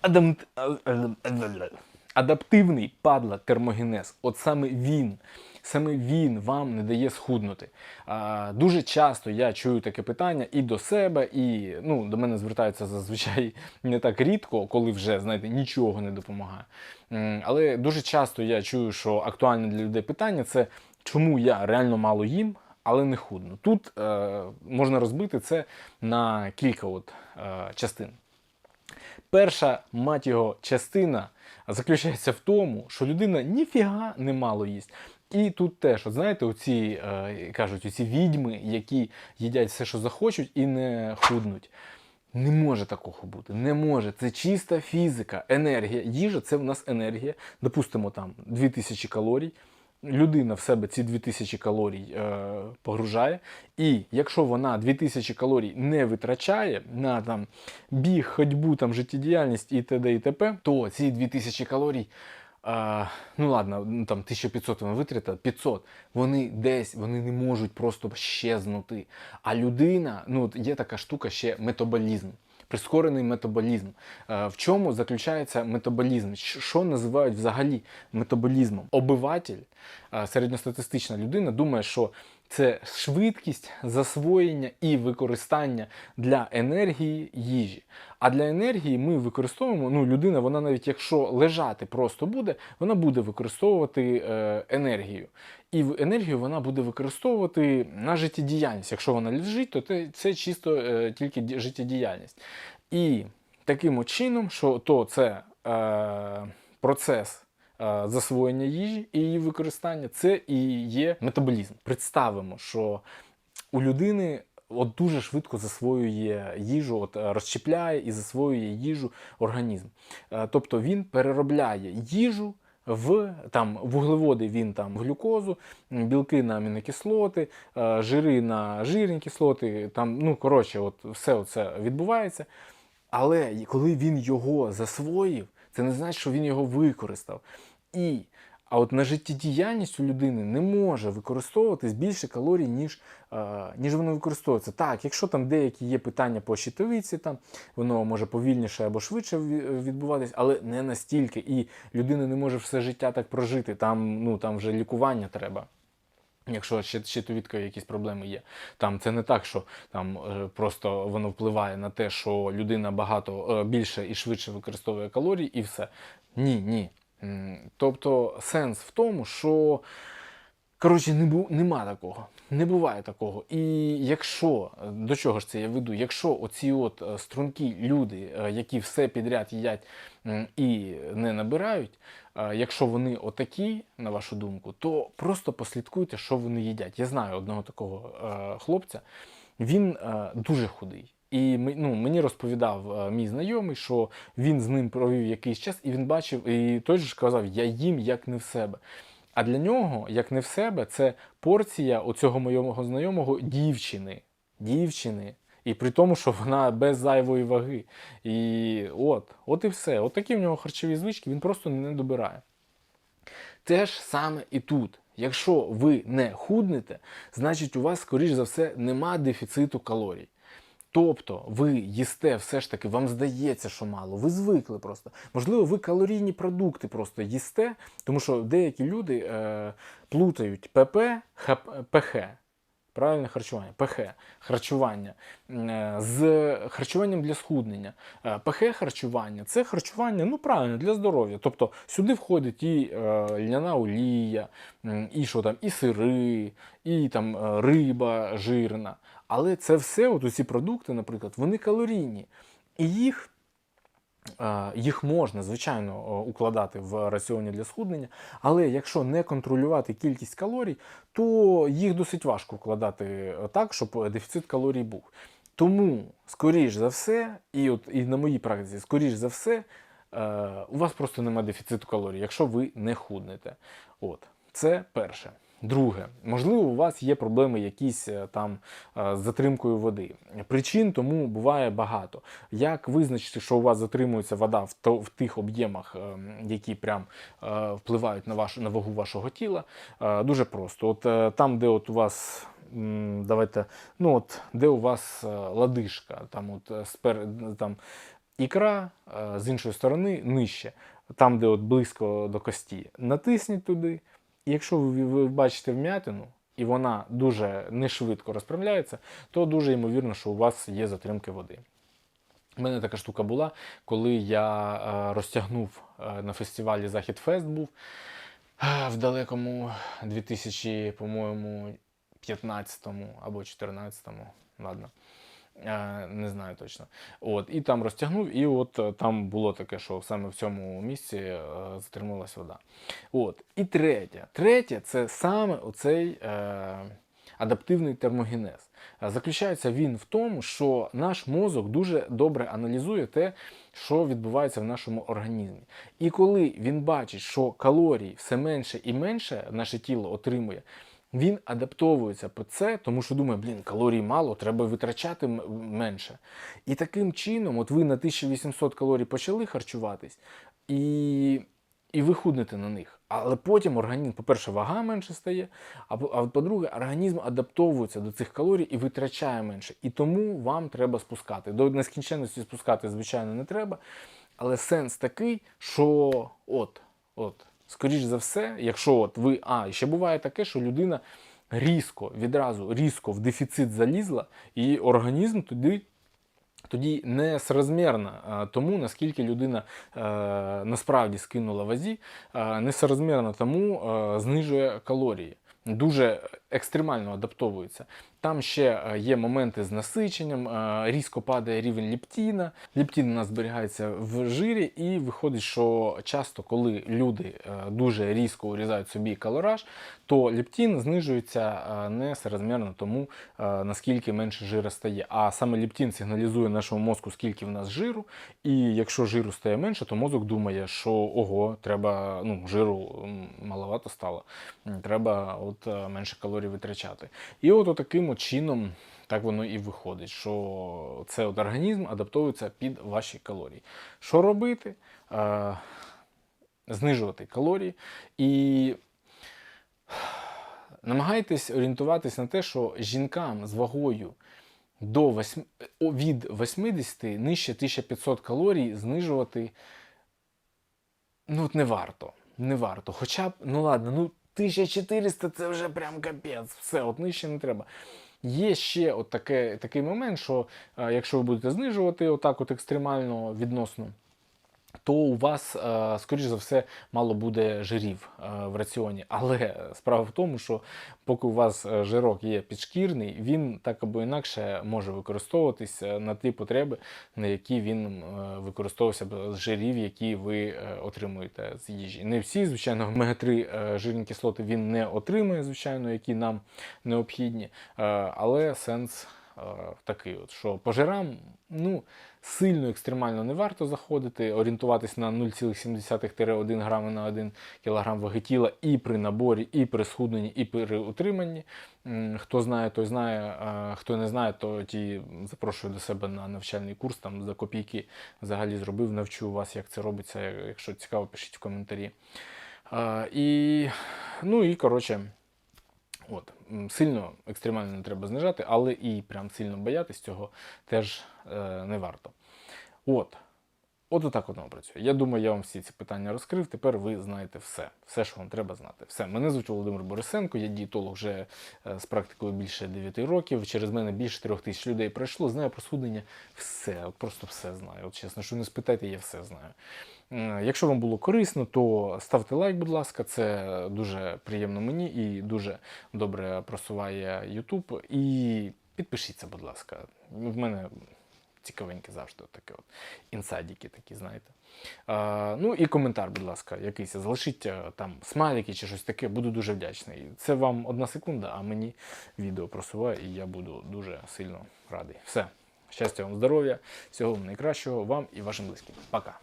Адам... Адаптивний падла термогенез. От саме він, саме він вам не дає схуднути. А, дуже часто я чую таке питання і до себе, і ну, до мене звертаються зазвичай не так рідко, коли вже знаєте, нічого не допомагає. Але дуже часто я чую, що актуальне для людей питання це чому я реально мало їм, але не худну. Тут е, можна розбити це на кілька от, е, частин. Перша мать його частина заключається в тому, що людина ніфіга не мало їсть. І тут теж, от знаєте, оці е, кажуть, оці відьми, які їдять все, що захочуть, і не худнуть. Не може такого бути. Не може. Це чиста фізика, енергія. Їжа це в нас енергія. Допустимо, там 2000 калорій. Людина в себе ці 2000 калорій е, погружає, і якщо вона 2000 калорій не витрачає на там біг, ходьбу, там життєдіяльність і т.д. і т.п., то ці 2000 калорій, е, ну ладно, ну, там 1500 вона витратила, 500, вони десь вони не можуть просто щезнути. А людина, ну от є така штука ще метаболізм прискорений метаболізм. В чому заключається метаболізм? Що називають взагалі метаболізмом? Обиватель, середньостатистична людина, думає, що це швидкість засвоєння і використання для енергії їжі. А для енергії ми використовуємо, ну, людина, вона навіть якщо лежати просто буде, вона буде використовувати е, енергію. І енергію вона буде використовувати на життєдіяльність. Якщо вона лежить, то це чисто е, тільки життєдіяльність. І таким чином, що то це е, процес засвоєння їжі і її використання, це і є метаболізм. Представимо, що у людини от дуже швидко засвоює їжу, от е, розщепляє і засвоює їжу організм. Е, Тобто він переробляє їжу. В там вуглеводи він там глюкозу, білки на амінокислоти, е, жири на жирні кислоти. Там, ну коротше, от все це відбувається. Але коли він його засвоїв, це не значить, що він його використав. І а от на життєдіяльність у людини не може використовуватись більше калорій, ніж, е, ніж воно використовується. Так, якщо там деякі є питання по щитовиці, там воно може повільніше або швидше відбуватись, але не настільки. І людина не може все життя так прожити. Там, ну, там вже лікування треба. Якщо щит- щитовідкою якісь проблеми є, там це не так, що там е, просто воно впливає на те, що людина багато е, більше і швидше використовує калорій, і все. Ні, ні. Тобто сенс в тому, що коротше, не бу, нема такого. Не буває такого. І якщо до чого ж це я веду? Якщо оці от е, стрункі люди, е, які все підряд їдять і не набирають, е, якщо вони отакі, на вашу думку, то просто послідкуйте, що вони їдять. Я знаю одного такого хлопця, він дуже худий. І ну, мені розповідав е, мій знайомий, що він з ним провів якийсь час, і він бачив, і той же ж казав, я їм як не в себе. А для нього, як не в себе, це порція оцього моєго знайомого дівчини. Дівчини. І при тому, що вона без зайвої ваги. І от, от і все. От такі в нього харчові звички, він просто не добирає. Те ж саме і тут. Якщо ви не худнете, значить у вас, скоріш за все, нема дефіциту калорій. Тобто ви їсте все ж таки, вам здається, що мало, ви звикли просто. Можливо, ви калорійні продукти просто їсте, тому що деякі люди е, плутають ПП, ХП, ПХ. Правильне харчування, ПХ, харчування е, з харчуванням для схуднення. Е, ПХ харчування це харчування, ну правильно, для здоров'я. Тобто сюди входить і е, льняна олія, і що там, і сири, і там е, риба жирна. Але це все, от усі продукти, наприклад, вони калорійні. І їх Е, Їх можна, звичайно, укладати в раціоні для схуднення, але якщо не контролювати кількість калорій, то їх досить важко вкладати е, так, щоб дефіцит калорій був. Тому, скоріш за все, і от і на моїй практиці, скоріш за все, е, у вас просто немає дефіциту калорій, якщо ви не худнете. От, це перше. Друге, можливо, у вас є проблеми якісь е, там е, з затримкою води. Причин тому буває багато. Як визначити, що у вас затримується вода в, то, в тих об'ємах, е, які прям впливають на вашу на вагу вашого тіла? Дуже просто. От там, де от у вас. Давайте, ну от де у вас ладишка, там от спер, там Ікра з іншої сторони нижче, там, де от близько до кості. Натисніть туди. Якщо ви, бачите вм'ятину, і вона дуже не швидко розправляється, то дуже ймовірно, що у вас є затримки води. У мене така штука була, коли я е, розтягнув е, на фестивалі Захід Фест був е, в далекому 2000, по-моєму, 15-му або 14-му, ладно. Е, Не знаю точно. От, і там розтягнув, і от е, там було таке, що саме в цьому місці е, затрималась вода. От. І третє. Третє це саме оцей е, адаптивний термогенез. Заключається він в тому, що наш мозок дуже добре аналізує те, що відбувається в нашому організмі. І коли він бачить, що калорій все менше і менше наше тіло отримує, він адаптовується під це, тому що думає, блін, калорій мало, треба витрачати менше. І таким чином, от ви на 1800 калорій почали харчуватись, і, і ви худнете на них. Але потім організм, по-перше, вага менше стає, а по-друге, організм адаптовується до цих калорій і витрачає менше. І тому вам треба спускати. До нескінченності спускати, звичайно, не треба. Але сенс такий, що от, от, скоріш за все, якщо от ви. А, ще буває таке, що людина різко, відразу різко в дефіцит залізла, і організм тоді. тоді не соразмірно тому, наскільки людина е, насправді скинула вазі, е, не соразмірно тому е, знижує калорії. Дуже екстремально адаптовується. Там ще е, є моменти з насиченням, е, різко падає рівень ліптіна. Ліптін у нас зберігається в жирі, і виходить, що часто, коли люди е, дуже різко урізають собі калораж, то ліптін знижується не соразмірно тому, наскільки менше жира стає. А саме ліптін сигналізує нашому мозку, скільки в нас жиру, і якщо жиру стає менше, то мозок думає, що ого, треба ну, жиру маловато стало, треба от менше калорій витрачати. І от таким чином. Так воно і виходить, що це от організм адаптується під ваші калорії. Що робити? Знижувати калорії і намагайтесь орієнтуватись на те, що жінкам з вагою до 8, від 80 нижче 1500 калорій знижувати ну, не варто. Не варто. Хоча б, ну ладно, ну 1400 це вже прям капець. Все, от нижче не треба. Є ще от таке, такий момент, що е, якщо ви будете знижувати отак от екстремально відносно, то у вас, е, скоріш за все, мало буде жирів е, в раціоні. Але справа в тому, що поки у вас е, жирок є підшкірний, він так або інакше може використовуватись на ті потреби, на які він використовувався б з жирів, які ви отримуєте з їжі. Не всі, звичайно, омега-3 е, жирні кислоти він не отримує, звичайно, які нам необхідні, але сенс такий, от, що по жирам ну, сильно екстремально не варто заходити, орієнтуватись на 0,7-1 грами на 1 кг ваги тіла і при наборі, і при схудненні, і при утриманні. Хто знає, той знає, хто не знає, то ті запрошую до себе на навчальний курс. Там за копійки взагалі зробив, навчу вас, як це робиться. Якщо цікаво, пишіть в коментарі. І, ну і коротше. От, сильно екстремально не треба знижати, але і прям сильно боятись цього теж е, не варто. От. От отак воно працює. Я думаю, я вам всі ці питання розкрив. Тепер ви знаєте все, все, що вам треба знати. Все. Мене звуть Володимир Борисенко, я дієтолог вже е, з практикою більше 9 років. Через мене більше 3 тисяч людей пройшло. Знаю про схуднення все, от просто все знаю. От чесно, що не спитайте, я все знаю. Якщо вам було корисно, то ставте лайк, будь ласка, це дуже приємно мені і дуже добре просуває YouTube. І підпишіться, будь ласка. В мене цікавеньке завжди таке от інсайдики такі, знаєте. Е, ну і коментар, будь ласка, якийсь залишіть е, там смайлики чи щось таке, буду дуже вдячний. Це вам одна секунда, а мені відео просуває, і я буду дуже сильно радий. Все, щастя вам, здоров'я, всього вам найкращого вам і вашим близьким. Пока.